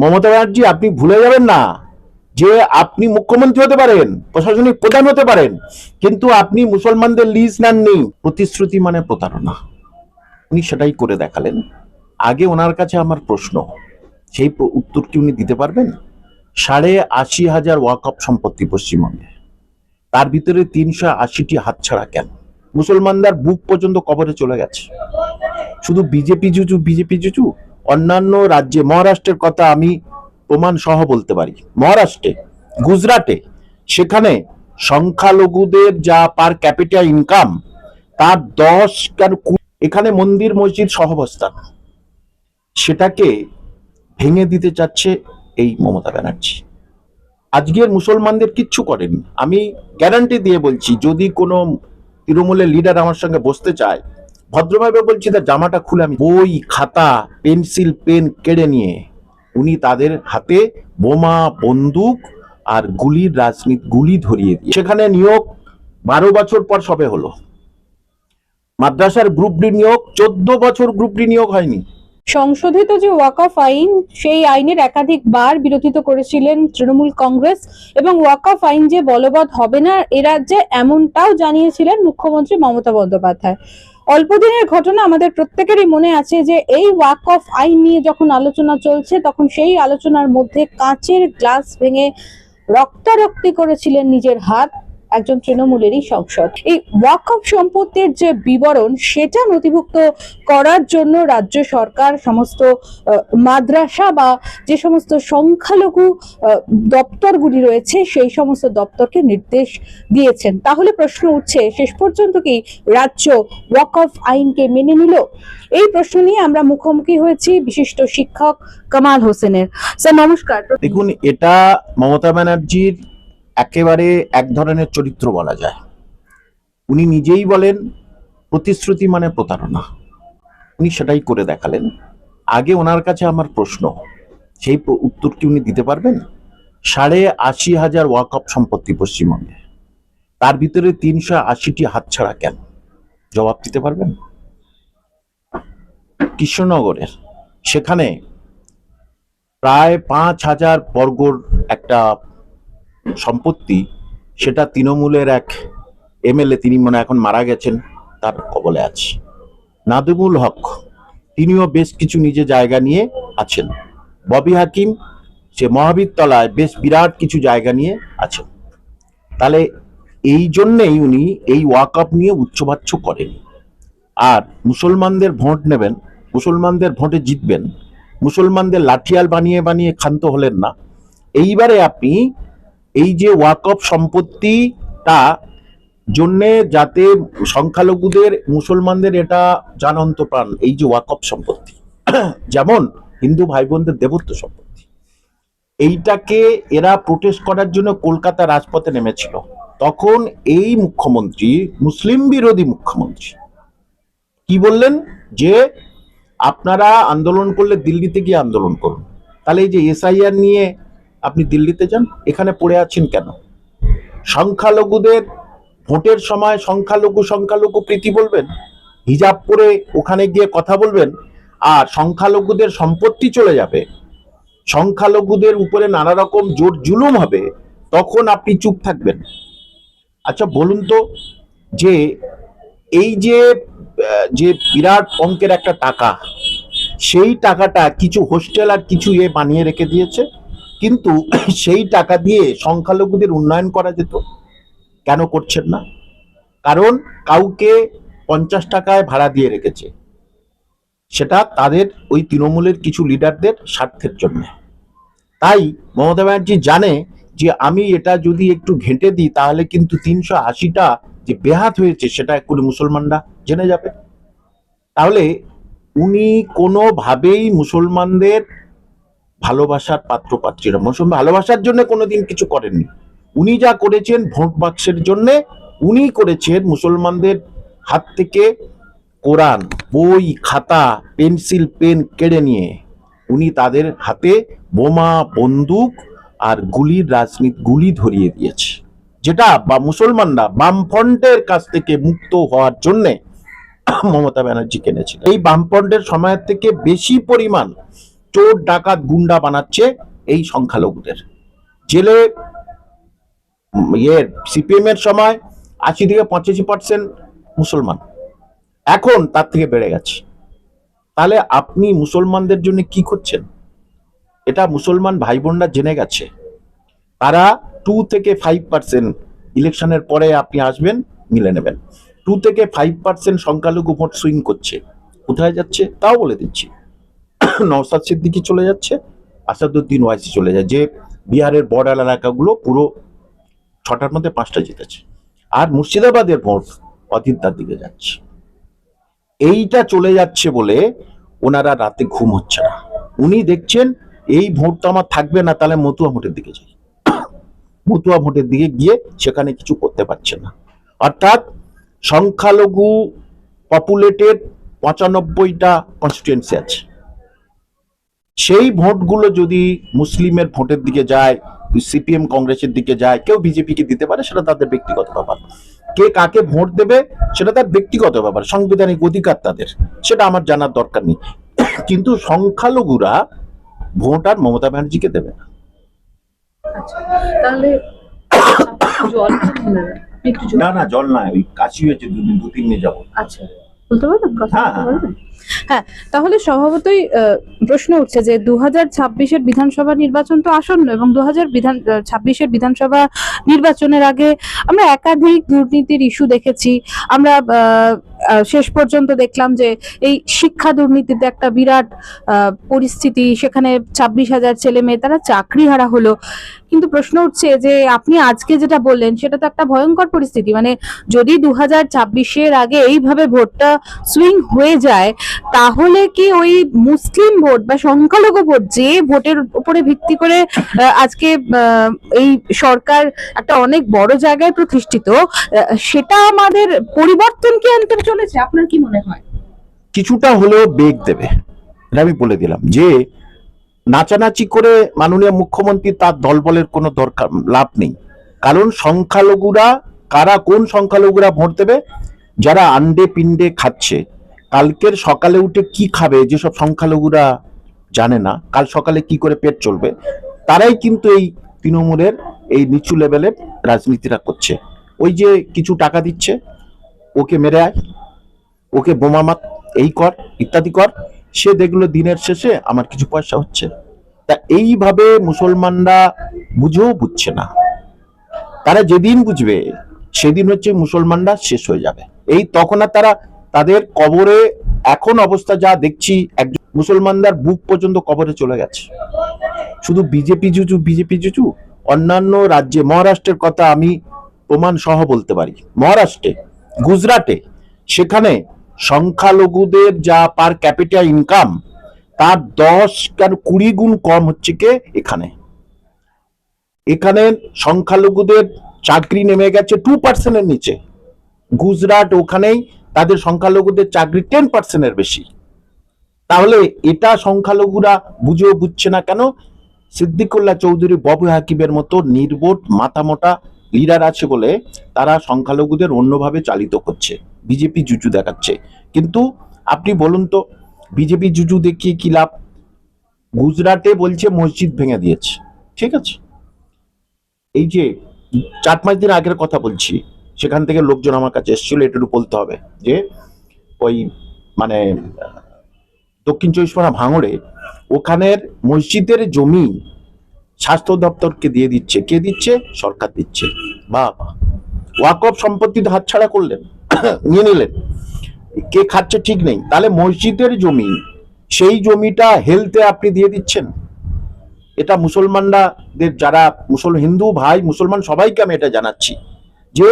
মমতা ব্যানার্জি, আপনি ভুলে যাবেন না যে আপনি মুখ্যমন্ত্রী হতে পারেন, প্রশাসনিক প্রধান হতে পারেন, কিন্তু আপনি মুসলমানদের লিজ নেননি। প্রতিশ্রুতি মানে প্রতারণা। উনি সেটাই করে দেখালেন। আগে ওনার কাছে আমার প্রশ্ন, সেই উত্তর কি উনি দিতে পারবেন? সাড়ে আশি হাজার ওয়াকফ সম্পত্তি পশ্চিমবঙ্গে। তার ভিতরে তিনশো আশিটি হাতছাড়া কেন? মুসলমানদের বুক পর্যন্ত কবরে চলে গেছে। শুধু বিজেপি জুজু বিজেপি জুজু? অন্যান্য রাজ্যে, মহারাষ্ট্রের কথা আমি প্রমাণ সহ বলতে পারি। মহারাষ্ট্রে, গুজরাটে, সেখানে সংখ্যালঘুদের যা পার ক্যাপিটা ইনকাম তার দশ কেন এখানে মন্দির, মসজিদ সহবস্থান। সেটাকে ভেঙে দিতে চাচ্ছে এই মমতা ব্যানার্জি। আজকের মুসলমানদের কিচ্ছু করেনি আমি গ্যারান্টি দিয়ে বলছি, যদি কোনো তৃণমূলের লিডার আমার সঙ্গে বসতে চায় ভদ্রভাবে বলছি তার জামাটা খুলে আমি বই, খাতা, পেন্সিল, পেন কেড়ে নিয়ে। উনি তাদের হাতে বোমা, বন্দুক আর গুলির রাজনীতি, গুলি ধরিয়ে দিয়ে। সেখানে নিয়োগ বারো বছর পর সবে হলো। মাদ্রাসার গ্রুপ ডি নিয়োগ, চোদ্দ বছর গ্রুপ ডি নিয়োগ হয়নি। সংশোধিত যে ওয়াকফ আইন, সেই আইনের একাধিকবার বিরোধিত করেছিলেন তৃণমূল কংগ্রেস এবং ওয়াকফ আইন যে বলবৎ হবে না, এ রাজ্যে এমনটাও জানিয়েছিলেন মুখ্যমন্ত্রী মমতা বন্দ্যোপাধ্যায়। অল্পদিনের ঘটনা আমাদের প্রত্যেকেরই মনে আছে যে, এই ওয়াকফ আইন নিয়ে যখন আলোচনা চলছে, তখন সেই আলোচনার মধ্যে কাঁচের গ্লাস ভেঙে রক্তারক্তি করেছিলেন নিজের হাত। একজন তৃণমূলেরই সংসদ। এই ওয়াকফ সম্পত্তির যে বিবরণ, সেটা নথিভুক্ত করার জন্য রাজ্য সরকার সমস্ত মাদ্রাসা বা যে সমস্ত সংখ্যালঘু দপ্তরগুলি রয়েছে, সেই সমস্ত দপ্তরকে নির্দেশ দিয়েছেন। তাহলে প্রশ্ন উঠছে, শেষ পর্যন্ত কি রাজ্য ওয়াকফ আইনকে মেনে নিল? এই প্রশ্ন নিয়ে আমরা মুখোমুখি হয়েছি বিশিষ্ট শিক্ষক কামাল হোসেনের। স্যার, নমস্কার। দেখুন, এটা মমতা ব্যানার্জির একেবারে এক ধরনের চরিত্র বলা যায়। উনি নিজেই বলেন, প্রতিশ্রুতি মানে প্রতারণা। উনি সেটাই করে দেখালেন। আগে ওনার কাছে আমার প্রশ্ন, সেই উত্তর কি উনি দিতে পারবেন? সাড়ে আশি হাজার ওয়াকফ সম্পত্তি পশ্চিমবঙ্গে। তার ভিতরে তিনশো আশিটি হাতছাড়া কেন? জবাব দিতে পারবেন? কৃষ্ণনগরের, সেখানে প্রায় পাঁচ হাজার বর্গর একটা সম্পত্তি, সেটা তৃণমূলের এক এমএলএ, তিনি মনে এখন মারা গেছেন, তার কবলে আছে। নাদিমুল হক, তিনিও বেশ কিছু নিজে জায়গা নিয়ে আছেন। ববি হাকিম, সে মহাবীর তলায় বেশ বিরাট কিছু জায়গা নিয়ে আছেন। তাহলে এই জন্যেই উনি এই ওয়াকআপ নিয়ে উচ্চবাচ্য করেন। আর মুসলমানদের ভোট নেবেন, মুসলমানদের ভোটে জিতবেন, মুসলমানদের লাঠিয়াল বানিয়ে বানিয়ে ক্ষান্ত হলেন না। এইবারে আপনি এই যে ওয়াকফ সম্পত্তিটা জন্যে যাতে সংখ্যালঘুদের, মুসলমানদের এটা জানন্ত প্রাণ, এই যে ওয়াকফ সম্পত্তি। যেমন হিন্দু ভাই বোনদের দেবত্ব সম্পত্তি। এইটাকে এরা প্রোটেস্ট করার জন্য কলকাতা রাজপথে নেমেছিল। তখন এই মুখ্যমন্ত্রী, মুসলিম বিরোধী মুখ্যমন্ত্রী, কি বললেন? যে আপনারা আন্দোলন করলে দিল্লিতে গিয়ে আন্দোলন করুন। তাহলে এই যে এসআইআর নিয়ে আপনি দিল্লিতে যান, এখানে পড়ে আছেন কেন? সংখ্যালঘুদের ভোটের সময় সংখ্যালঘু সংখ্যালঘু প্রীতি বলবেন, হিজাব পরে ওখানে গিয়ে কথা বলবেন, আর সংখ্যালঘুদের সম্পত্তি চলে যাবে। সংখ্যালঘুদের উপরে নানা রকম জোর জুলুম হবে, তখন আপনি চুপ থাকবেন। আচ্ছা বলুন তো, যে এই যে যে বিরাট অঙ্কের একটা টাকা, সেই টাকাটা কিছু হোস্টেল আর কিছু এ বানিয়ে রেখে দিয়েছে? কিন্তু সেই টাকা দিয়ে সংখ্যালঘুদের উন্নয়ন করা যেত, কেন করছেন না? কারণ কাউকে পঞ্চাশ টাকায় ভাড়া দিয়ে রেখেছে। সেটা তাদের, ওই তৃণমূলের কিছু লিডারদের স্বার্থের জন্য। তাই মমতা ব্যানার্জি জানে যে আমি এটা যদি একটু ঘেঁটে দিই, তাহলে কিন্তু তিনশো আশিটা যে বেহাত হয়েছে, সেটা এক্ষুনি মুসলমানরা জেনে যাবে। তাহলে উনি কোনোভাবেই মুসলমানদের ভালোবাসার পাত্র পাত্রীরা মুসলমান ভালোবাসার জন্য কোনোদিন কিছু করেননি। উনি যা করেছেন ভোট বাক্সের জন্য, উনি করেছেন মুসলমানদের হাত থেকে কোরআন, বই, খাতা, পেন্সিল, পেন কেড়ে নিয়ে। উনি তাদের হাতে বোমা, বন্দুক আর গুলির রাজনীতি, গুলি ধরিয়ে দিয়েছে। যেটা বা মুসলমানরা বামফ্রন্টের কাছ থেকে মুক্ত হওয়ার জন্যে মমতা ব্যানার্জি কিনেছিল এই বামফ্রন্টের সময়ের থেকে বেশি পরিমাণ চোর ডাকাত গুন্ডা বানাচ্ছে এই সংখ্যালঘুদের। জেলে ইয়ে সিপিএম এর সময় আশি থেকে পঁচাশি পার্সেন্ট মুসলমান। এখন তার থেকে বেড়ে গেছে। তাহলে আপনি মুসলমানদের জন্য কি করছেন? এটা মুসলমান ভাই বোনরা জেনে গেছে। তারা টু থেকে ফাইভ পার্সেন্ট ইলেকশনের পরে আপনি আসবেন, মিলে নেবেন। টু থেকে ফাইভ পার্সেন্ট সংখ্যালঘু ভোট সুইং করছে। কোথায় যাচ্ছে? তাও বলে দিচ্ছি। নওসাদ সিদ্দিকি চলে যাচ্ছে, আসাদুদ্দিন ওয়াইসি চলে যায়, যে বিহারের বর্ডার এলাকাগুলো পুরো ছটার মধ্যে পাঁচটা জিতেছে। আর মুর্শিদাবাদের ভোট অতীতার দিকে যাচ্ছে। এইটা চলে যাচ্ছে বলে ওনারা রাতে ঘুম হচ্ছে না। উনি দেখছেন এই ভোট তো আমার থাকবে না, তাহলে মতুয়া ভোটের দিকে যাই। মতুয়া ভোটের দিকে গিয়ে সেখানে কিছু করতে পারছে না। অর্থাৎ সংখ্যালঘু পপুলেটেড পঁচানব্বইটা কনস্টিটুয়েন্সি আছে। সেই ভোটগুলো যদি মুসলিমের ভোটের দিকে যায় সিপিএম কংগ্রেসের দিকে যায় কেউ বিজেপিকে দিতে পারে সেটা তাদের ব্যক্তিগত ব্যাপার। কে কাকে ভোট দেবে সেটা তার ব্যক্তিগত ব্যাপার সাংবিধানিক অধিকার তাদের সেটা আমার জানার দরকার নেই। কিন্তু সংখ্যালঘুরা ভোট আর মমতা ব্যানার্জিকে দেবে না। জল না না জল না ওই কাশি হয়েছে দুদিন দু তিন দিন যাব আচ্ছা। বলতে পারবেন? হ্যাঁ, বলতে হ্যাঁ। হ্যাঁ। তাহলে স্বভাবতই আহ, প্রশ্ন উঠছে যে দু হাজার ছাব্বিশের বিধানসভা নির্বাচন তো আসন্ন এবং দু হাজার বিধান ছাব্বিশের বিধানসভা নির্বাচনের আগে আমরা একাধিক দুর্নীতির ইস্যু দেখেছি। আমরা আহ, শেষ পর্যন্ত দেখলাম যে এই শিক্ষা দুর্নীতিতে একটা বিরাট পরিস্থিতি। সেখানে ছাব্বিশ হাজার ছেলে মেয়ে, তারা চাকরি হারা হলো। কিন্তু প্রশ্ন উঠছে যে আপনি আজকে যেটা বললেন, সেটা তো একটা ভয়ঙ্কর পরিস্থিতি। মানে যদি দু হাজার ছাব্বিশের আগে এইভাবে ভোটটা সুইং হয়ে যায়, তাহলে কি ওই মুসলিম ভোট বা সংখ্যালঘু ভোট যে ভোটের উপরে ভিত্তি করে আজকে এই সরকার একটা অনেক বড় জায়গায় প্রতিষ্ঠিত সেটা আমাদের পরিবর্তন কি আনতে চলেছে? আপনার কি মনে হয়? কিছুটা হলেও বেগ দেবে, এটা আমি বলে দিলাম। যে নাচানাচি করে মাননীয় মুখ্যমন্ত্রী তার দলবলের কোনো দরকার, লাভ নেই। কারণ সংখ্যালঘুরা, কারা কোন সংখ্যালঘুরা ভোট দেবে? যারা আন্ডে পিণ্ডে খাচ্ছে। কালকের সকালে উঠে কি খাবে? যেসব সংখ্যালঘুরা জানে না, কাল সকালে কি করে পেট চলবে? তারাই কিন্তু এই তৃণমূলের এই নিচু লেভেলের রাজনীতিটা করছে। ওই যে কিছু টাকা দিচ্ছে, ওকে মেরে আয়। ওকে বোমা মাত, এই কর, ইত্যাদি কর। সে দেখল দিনের শেষে আমার কিছু পয়সা হচ্ছে। তা এইভাবে মুসলমানরা বুঝেও বুঝছে না। তারা যেদিন বুঝবে, সেদিন হচ্ছে মুসলমানরা শেষ হয়ে যাবে। এই তখন আর তারা তাদের কবরে এখন অবস্থা যা দেখছি, একজন মুসলমানদের বুক পর্যন্ত কবরে চলে গেছে। শুধু বিজেপি জুজু বিজেপি জুজু, অন্যান্য রাজ্যে, মহারাষ্ট্রের কথা আমি প্রমাণ সহ বলতে পারি। মহারাষ্ট্রে, গুজরাটে, সেখানে সংখ্যালঘুদের যা পার ক্যাপিটাল ইনকাম তার দশ কেন কুড়ি গুণ কম হচ্ছে কে? এখানে। এখানে সংখ্যালঘুদের চাকরি নেমে গেছে টু পার্সেন্টের নিচে। গুজরাট ওখানেই তাদের সংখ্যালঘুদের চাকরি টেন পার্সেন্টের বেশি। তাহলে এটা সংখ্যালঘুরা বুঝেও বুঝছে না কেন? সিদ্দিকুল্লাহ চৌধুরী, ববু হাকিবের মতো নির্বোধ মাথামোটা লিডার আছে বলে তারা সংখ্যালঘুদের অন্যভাবে চালিত করছে। বিজেপি জুজু দেখাচ্ছে। কিন্তু আপনি বলুন তো বিজেপি জুজু দেখিয়ে কি লাভ? গুজরাটে বলছে মসজিদ ভেঙে দিয়েছে। ঠিক আছে। এই যে চার পাঁচ দিন আগের কথা বলছি, সেখান থেকে লোকজন আমার কাছে এসেছিল, এটুকু বলতে হবে যে ওই মানে দক্ষিণ চব্বিশ পরগনা ভাঙড়ে ওখানের মসজিদের জমি স্বাস্থ্য দপ্তরকে দিয়ে দিচ্ছে। কে দিচ্ছে? সরকার দিচ্ছে। বা ওয়াকফ সম্পত্তি হাতছাড়া করলেন। নিয়ে নিলেন। কে খাচ্ছে ঠিক নেই। তাহলে মসজিদের জমি, সেই জমিটা হেলথে আপনি দিয়ে দিচ্ছেন। এটা মুসলমানরাদের, যারা মুসল, হিন্দু ভাই, মুসলমান সবাইকে আমি এটা জানাচ্ছি যে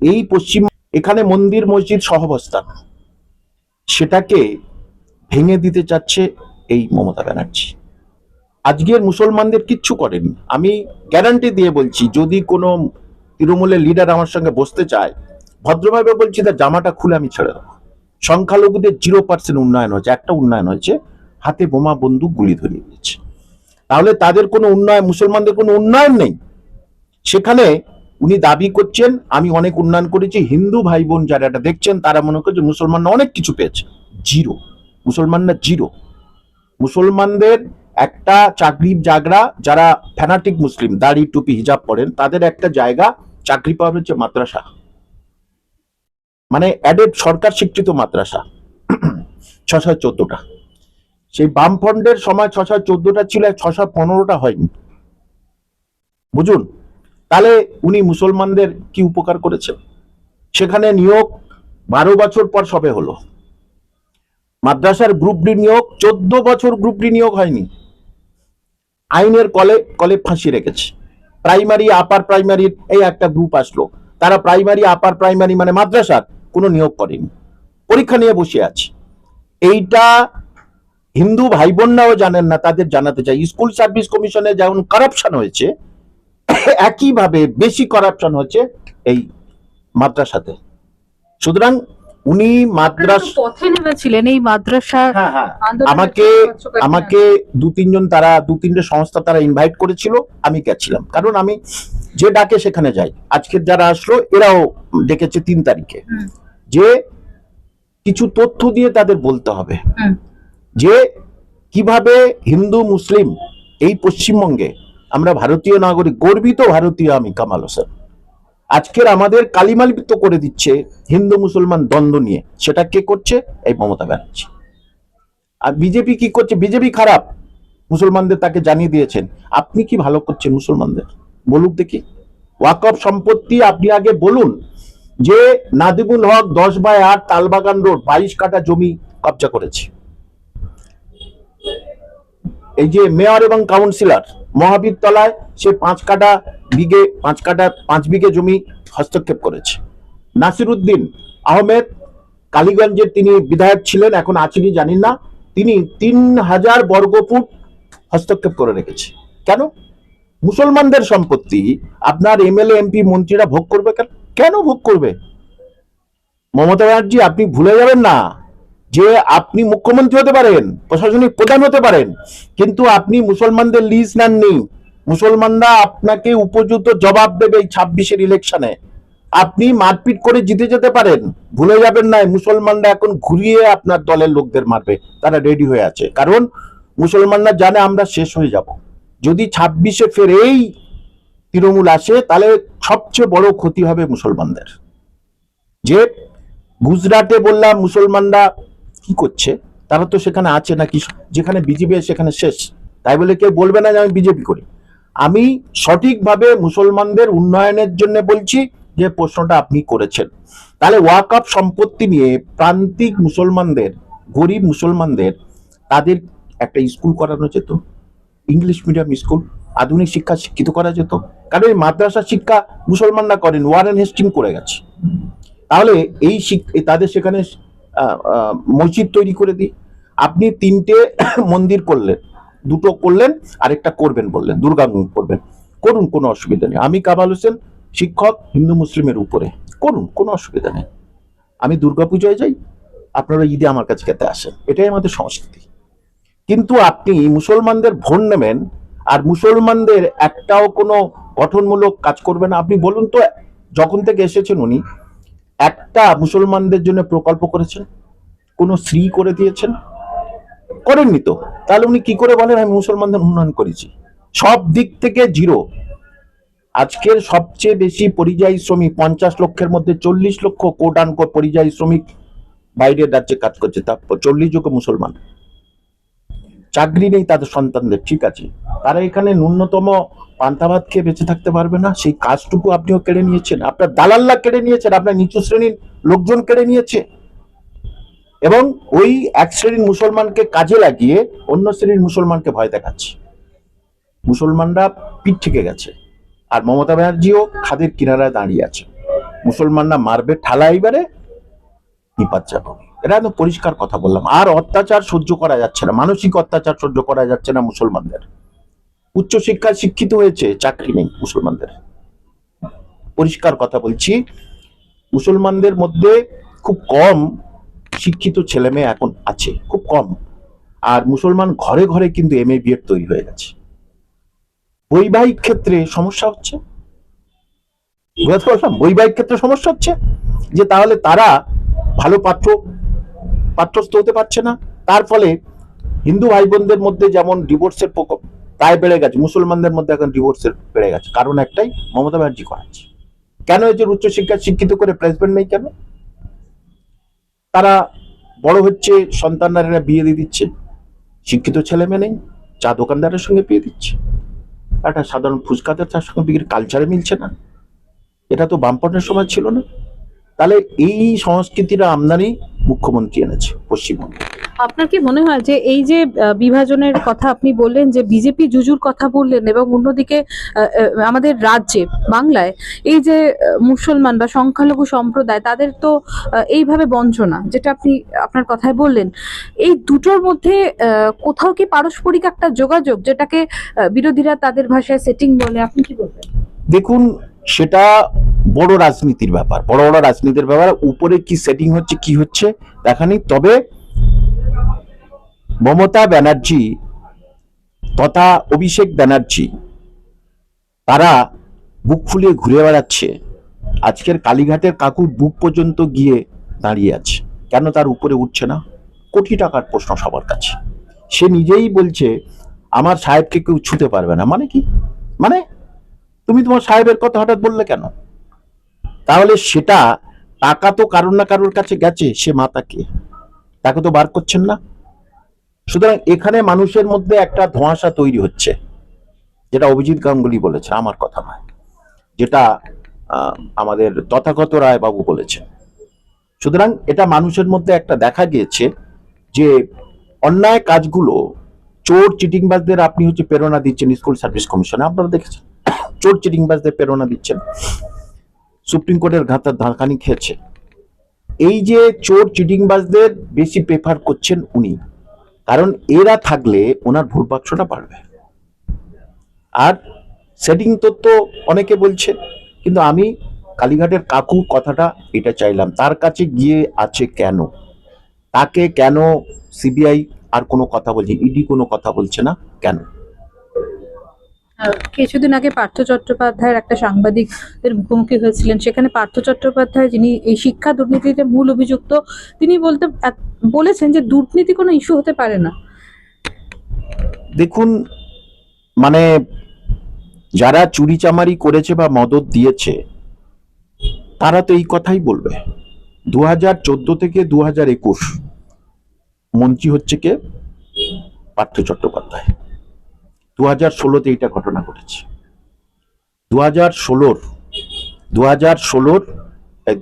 এই পশ্চিম, এখানে মন্দির, মসজিদ সহবস্থান, সেটাকে ভেঙে দিতে চাচ্ছে এই মমতা ব্যানার্জি। আজকের মুসলমানদের কিচ্ছু করেনি আমি গ্যারান্টি দিয়ে বলছি, যদি কোনো তৃণমূলের লিডার আমার সঙ্গে বসতে চায় ভদ্রভাবে বলছি তার জামাটা খুলে আমি ছেড়ে দেবো। সংখ্যালঘুদের জিরো পার্সেন্ট উন্নয়ন হয়েছে। একটা উন্নয়ন হয়েছে, হাতে বোমা, বন্দুক, গুলি ধরিয়ে দিয়েছে। তাহলে তাদের কোনো উন্নয়ন, মুসলমানদের কোনো উন্নয়ন নেই। সেখানে উনি দাবি করছেন, আমি অনেক উন্নয়ন করেছি, হিন্দু ভাই বোন যারা এটা দেখছেন, তারা মনে করছে মুসলমানরা অনেক কিছু পেয়েছে। জিরো। মুসলমানরা জিরো। মুসলমানদের একটা চাকরি জাগরা, যারা ফ্যানাটিক মুসলিম, দাড়ি, টুপি, হিজাব পড়েন তাদের একটা জায়গা, চাকরি পাওয়া হচ্ছে মাদ্রাসা। মানে অ্যাডেড সরকার স্বীকৃত মাদ্রাসা, ছশো চোদ্দটা। সেই বামফ্রন্টের সময় ছশো চোদ্দটা ছিল ছশো পনেরোটা হয়নি। বুঝুন? তাহলে উনি মুসলমানদের কি উপকার করেছেন? সেখানে নিয়োগ বারো বছর পর সবে হলো। মাদ্রাসার গ্রুপ ডি নিয়োগ, চোদ্দ বছর গ্রুপ ডি নিয়োগ হয়নি। আইনের কলে কলে ফাঁসি রেখেছে। প্রাইমারি আপার প্রাইমারির এই একটা গ্রুপ আসলো। তারা প্রাইমারি আপার প্রাইমারি মানে মাদ্রাসার। কোনো নিয়োগ করেনি। পরীক্ষা নিয়ে বসে আছে। এইটা হিন্দু ভাই বোনরাও জানেন না তাদের জানাতে চাই। স্কুল সার্ভিস কমিশনে যেমন কারাপশন হয়েছে একইভাবে বেশি কারাপশন হচ্ছে এই মাদ্রাসাতে। সুতরাং উনি মাদ্রাস পথে নেমেছিলেন এই মাদ্রাসা হ্যাঁ হ্যাঁ। আমাকে আমাকে দু তিনজন তারা দু তিনটে সংস্থা তারা ইনভাইট করেছিল আমি গেছিলাম। কারণ আমি যে ডাকে সেখানে যাই। আজকের যারা আসলো এরাও ডেকেছে তিন তারিখে। যে কিছু তথ্য দিয়ে তাদের বলতে হবে। যে কীভাবে হিন্দু মুসলিম এই পশ্চিমবঙ্গে আমরা ভারতীয় নাগরিক গর্বিত ভারতীয় আমি কামাল হোসেন। আজকের আমাদের কালিমালিপ্ত করে দিচ্ছে হিন্দু মুসলমান দ্বন্দ্ব নিয়ে। সেটা কে করছে? এই মমতা ব্যানার্জি। আর বিজেপি কি করছে? বিজেপি খারাপ। মুসলমানদের তাকে জানিয়ে দিয়েছেন। আপনি কি ভালো করছেন মুসলমানদের? বলুক দেখি। ওয়াকফ সম্পত্তি আপনি আগে বলুন। যে নাদিবুল হক দশ বাই আট তালবাগান রোড বাইশ কাটা জমি কবজা করেছে। এই যে মেয়র এবং কাউন্সিলর মহাবীর তলায় সে পাঁচ কাটা বিঘে, পাঁচ কাটা পাঁচ বিঘে জমি হস্তক্ষেপ করেছে। নাসিরুদ্দিন আহমেদ, কালীগঞ্জের তিনি বিধায়ক ছিলেন, এখন আছে কি জানি না, তিনি তিন হাজার বর্গফুট হস্তক্ষেপ করে রেখেছে। কেন? মুসলমানদের সম্পত্তি, আপনার এমএলএ, এমপি, মন্ত্রীরা ভোগ করবে কেন? কেন ভোগ করবে? মমতা ব্যানার্জি, আপনি ভুলে যাবেন না যে আপনি মুখ্যমন্ত্রী হতে পারেন, প্রশাসনিক প্রধান হতে পারেন, কিন্তু আপনি মুসলমানদের লিজ নেননি। মুসলমানরা আপনাকে উপযুক্ত জবাব দেবে এই ছাব্বিশের ইলেকশনে। আপনি মারপিট করে জিতে যেতে পারেন। ভুলে যাবেন না মুসলমানরা এখন ঘুরিয়ে আপনার দলের লোকদের মারবে। তারা রেডি হয়ে আছে। কারণ মুসলমানরা জানে আমরা শেষ হয়ে যাব। যদি ছাব্বিশে ফের এই তৃণমূল আসে, তাহলে সবচেয়ে বড় ক্ষতি হবে মুসলমানদের। যে গুজরাটে বললাম মুসলমানরা কি করছে, তারা তো সেখানে আছে নাকি, যেখানে বিজেপি সেখানে শেষ। তাই বলে কেউ বলবে না যে আমি বিজেপি করি। আমি সঠিকভাবে মুসলমানদের উন্নয়নের জন্য বলছি যে প্রশ্নটা আপনি করেছেন। তাহলে ওয়াকআপ সম্পত্তি নিয়ে প্রান্তিক মুসলমানদের, গরিব মুসলমানদের, তাদের একটা স্কুল করানো যেত, ইংলিশ মিডিয়াম স্কুল। আধুনিক শিক্ষা শিক্ষিত করা যেত। কারণ এই মাদ্রাসা শিক্ষা মুসলমানরা করেন, ওয়ারেন হেস্টিং করে গেছে। তাহলে এই তাদের সেখানে মসজিদ তৈরি করে দিই। আপনি তিনটে মন্দির করলেন, দুটো করলেন, আরেকটা করবেন বললেন, দুর্গা করবেন। করুন, কোনো অসুবিধা নেই। আমি কামাল হোসেন, শিক্ষক, হিন্দু মুসলিমের উপরে। করুন, কোনো অসুবিধা নেই। আমি দুর্গাপূজায় যাই, আপনারা ঈদে আমার কাছে খেতে আসেন। এটাই আমাদের সংস্কৃতি। কিন্তু আপনি মুসলমানদের ভোট নেবেন আর মুসলমানদের একটাও কোনো গঠনমূলক কাজ করবে না। আপনি বলুন তো, যখন থেকে এসেছেন উনি, একটা মুসলমানদের জন্য প্রকল্প করেছেন? কোনো শ্রী করে দিয়েছেন? করেননি তো। তাহলে উনি কি করে বলেন, আমি মুসলমানদের উন্নয়ন করেছি? সব দিক থেকে জিরো। আজকের সবচেয়ে বেশি পরিযায়ী শ্রমিক পঞ্চাশ লক্ষের মধ্যে চল্লিশ লক্ষ কোট আনকোট পরিযায়ী শ্রমিক বাইরের রাজ্যে কাজ করছে। তারপর চল্লিশ যোগ্য মুসলমান। চাকরি নেই তাদের সন্তানদের, ঠিক আছে? তারা এখানে ন্যূনতম পান্তা ভাত খেয়ে বেঁচে থাকতে পারবে না। সেই কাজটুকু আপনিও কেড়ে নিয়েছেন। আপনার দালাল্লা কেড়ে নিয়েছেন, আপনার নিচু শ্রেণির লোকজন কেড়ে নিয়েছে। এবং ওই এক শ্রেণির মুসলমানকে কাজে লাগিয়ে অন্য শ্রেণির মুসলমানকে ভয় দেখাচ্ছে। মুসলমানরা পিঠ থেকে গেছে। আর মমতা ব্যানার্জিও খাদের কিনারায় দাঁড়িয়ে আছে। মুসলমানরা মারবে ঠালা এইবারে নিপাত যাব এটা একদম পরিষ্কার কথা বললাম। আর অত্যাচার সহ্য করা যাচ্ছে না। মানসিক অত্যাচার সহ্য করা যাচ্ছে না মুসলমানদের। উচ্চশিক্ষায় শিক্ষিত হয়েছে, চাকরি নেই মুসলমানদের। পরিষ্কার কথা বলছি, মুসলমানদের মধ্যে খুব কম শিক্ষিত ছেলে মেয়ে এখন আছে, খুব কম। আর মুসলমান ঘরে ঘরে কিন্তু এম এ বিএড তৈরি হয়ে গেছে। বৈবাহিক ক্ষেত্রে সমস্যা হচ্ছে। বৈবাহিক ক্ষেত্রে সমস্যা হচ্ছে যে তাহলে তারা ভালো পাত্র পাত্রস্থ হতে পারছে না। তার ফলে হিন্দু ভাই বোনদের মধ্যে যেমন ডিভোর্সের প্রকোপ প্রায় বেড়ে গেছে, মুসলমানদের মধ্যে এখন ডিভোর্সের বেড়ে গেছে। কারণ একটাই, মমতা ব্যানার্জি করাচ্ছে। কেন এই যে উচ্চশিক্ষা শিক্ষিত করে প্লেসমেন্ট নেই কেন? তারা বড় হচ্ছে, সন্তানরা বিয়ে দিয়ে দিচ্ছে, শিক্ষিত ছেলে মেয়ে নেই, চা দোকানদারের সঙ্গে বিয়ে দিচ্ছে। একটা সাধারণ ফুচকাদের তার সঙ্গে বিয়ের কালচারে মিলছে না। এটা তো বামপন্থের সময় ছিল না। তাহলে এই সংস্কৃতিটা আমদানি মুখ্যমন্ত্রী এনেছে পশ্চিমবঙ্গে। আপনার কি মনে হয় যে এই যে বিভাজনের কথা আপনি বললেন যে বিজেপি জুজুর কথা বললেন এবং অন্যদিকে আমাদের রাজ্যে বাংলায় এই যে মুসলমান বা সংখ্যালঘু সম্প্রদায় তাদের তো এইভাবে বঞ্চনা যেটা আপনি আপনার কথায় বললেন। এই দুটোর মধ্যে কোথাও কি পারস্পরিক একটা যোগাযোগ যেটাকে বিরোধীরা তাদের ভাষায় সেটিং বলে আপনি কি বলবেন? দেখুন সেটা বড় রাজনীতির ব্যাপার। বড় বড় রাজনীতির ব্যাপার, উপরে কি সেটিং হচ্ছে, কি হচ্ছে, দেখা তবে মমতা ব্যানার্জি তথা অভিষেক ব্যানার্জি, তারা বুক ফুলিয়ে ঘুরে বেড়াচ্ছে। আজকের কালীঘাটের কাকুর বুক পর্যন্ত গিয়ে দাঁড়িয়ে আছে। কেন তার উপরে উঠছে না? কোটি টাকার প্রশ্ন সবার কাছে। সে নিজেই বলছে, আমার সাহেবকে কেউ ছুতে পারবে না। মানে কি? মানে তুমি তোমার সাহেবের কথা হঠাৎ বললে কেন? তাহলে সেটা টাকা তো কারোর না কারোর কাছে গেছে, সে মাতাকে তাকে তো বার করছেন না? সুতরাং এখানে মানুষের মধ্যে একটা ধোঁয়াশা তৈরি হচ্ছে, যেটা অভিজিৎ গাঙ্গুলি বলেছে, আমার কথা নয়, যেটা আমাদের তথাগত রায় বাবু বলেছেন। সুতরাং এটা মানুষের মধ্যে একটা দেখা গিয়েছে যে অন্যায় কাজগুলো চোর, চিটিংবাজদের আপনি হচ্ছে প্রেরণা দিচ্ছেন স্কুল সার্ভিস কমিশনে, আপনারা দেখেছেন। চোর চিটিংবাজদের প্রেরণা দিচ্ছেন। সুপ্রিম কোর্টের ঘাতার ধাকানি খেয়েছে এই যে চোর চিটিংবাজদের বেশি প্রেফার করছেন উনি, কারণ এরা থাকলে ওনার ভোট বাক্সটা বাড়বে। আর সেটিং তত্ত্ব অনেকে বলছে, কিন্তু আমি কালীঘাটের কাকু কথাটা এটা চাইলাম, তার কাছে গিয়ে আছে কেন? তাকে কেন সিবিআই আর কোনো কথা বলছে ইডি কোনো কথা বলছে না, কেন? কিছুদিন আগে পার্থ চট্টোপাধ্যায়ের একটা সাংবাদিকদের মুখোমুখি হয়েছিলেন। সেখানে পার্থ চট্টোপাধ্যায় যিনি এই শিক্ষা দুর্নীতিতে মূল অভিযুক্ত, তিনি বলতে বলেছেন যে দুর্নীতি কোনো ইস্যু হতে পারে না। দেখুন মানে যারা চুরি চামারি করেছে বা মদত দিয়েছে, তারা তো এই কথাই বলবে। দু হাজার চোদ্দ থেকে দু হাজার একুশ মন্ত্রী হচ্ছে কে? পার্থ চট্টোপাধ্যায়। দু হাজার ষোলোতে এইটা ঘটনা ঘটেছে। দু হাজার ষোলোর দু হাজার ষোলোর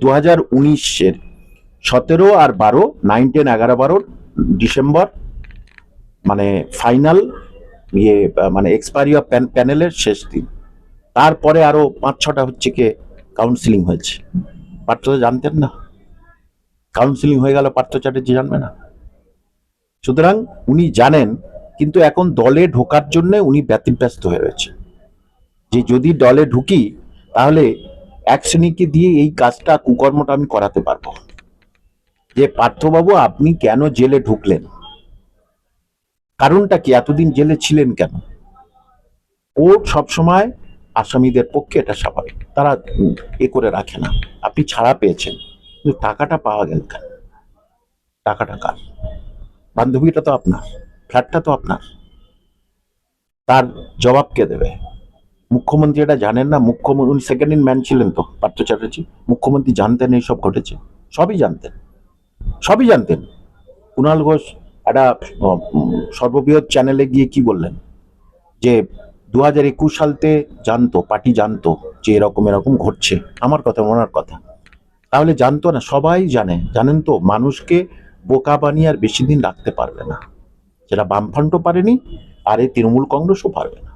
দু হাজার উনিশের সতেরো আর বারো নাইন টেন এগারো বারো ডিসেম্বর মানে ফাইনাল ইয়ে মানে এক্সপায়ারি অফ প্যানেলের শেষ দিন। তারপরে আরও পাঁচ, ছটা হচ্ছে কে কাউন্সিলিং হয়েছে। পার্থ জানতেন না? কাউন্সিলিং হয়ে গেল পার্থ চ্যাটার্জি জানবে না। সুতরাং উনি জানেন কিন্তু এখন দলে ঢোকার জন্য উনি ব্যতিব্যস্ত হয়ে রয়েছে। যে যদি দলে ঢুকি, তাহলে এক শ্রেণীকে দিয়ে এই কাজটা, কুকর্মটা আমি করাতে পারব। যে পার্থবাবু, আপনি কেন জেলে ঢুকলেন? কারণটা কি? এতদিন জেলে ছিলেন কেন? কোর্ট সবসময় আসামিদের পক্ষে এটা স্বাভাবিক। তারা এ করে রাখে না। আপনি ছাড়া পেয়েছেন। কিন্তু টাকাটা পাওয়া গেল কেন? টাকাটা কার? বান্ধবীটা তো আপনার। ফ্ল্যাটটা তো আপনার। তার জবাব কে দেবে? মুখ্যমন্ত্রী এটা জানেন না, মুখ্যমন্ত্রী, উনি সেকেন্ড ইন ম্যান ছিলেন তো, পার্থ চ্যাটার্জি। মুখ্যমন্ত্রী জানতেন এইসব ঘটেছে। সবই জানতেন। সবই জানতেন। কুণাল ঘোষ একটা সর্ববৃহৎ চ্যানেলে গিয়ে কি বললেন? যে দু হাজার একুশ সালতে জানতো, পার্টি জানতো যে এরকম এরকম ঘটছে। আমার কথা, ওনার কথা। তাহলে জানতো না, সবাই জানে। জানেন তো, মানুষকে বোকা বানিয়ে আর বেশি দিন রাখতে পারবে না। যেটা বামফ্রন্টও পারেনি আর এই তৃণমূল কংগ্রেসও পারবে না।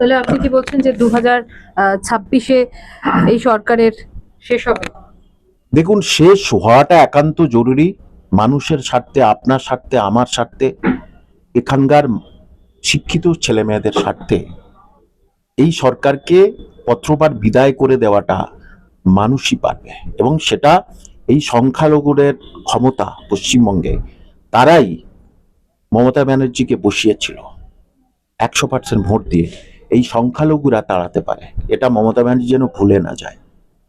তাহলে আপনি কি বলছেন যে দু হাজার ছাব্বিশে এই সরকারের শেষ হবে? দেখুন শেষ হওয়াটা একান্ত জরুরি। মানুষের স্বার্থে আপনার স্বার্থে আমার স্বার্থে এখানকার শিক্ষিত ছেলে মেয়েদের স্বার্থে। এই সরকারকে পত্রপাঠ বিদায় করে দেওয়াটা মানুষই পারবে। এবং সেটা এই সংখ্যালঘুদের ক্ষমতা পশ্চিমবঙ্গে তারাই মমতা ব্যানার্জিকে বসিয়েছিল। একশো পার্সেন্ট ভোট দিয়ে এই সংখ্যালঘুরা তাড়াতে পারে। এটা মমতা ব্যানার্জি যেন ভুলে না যায়।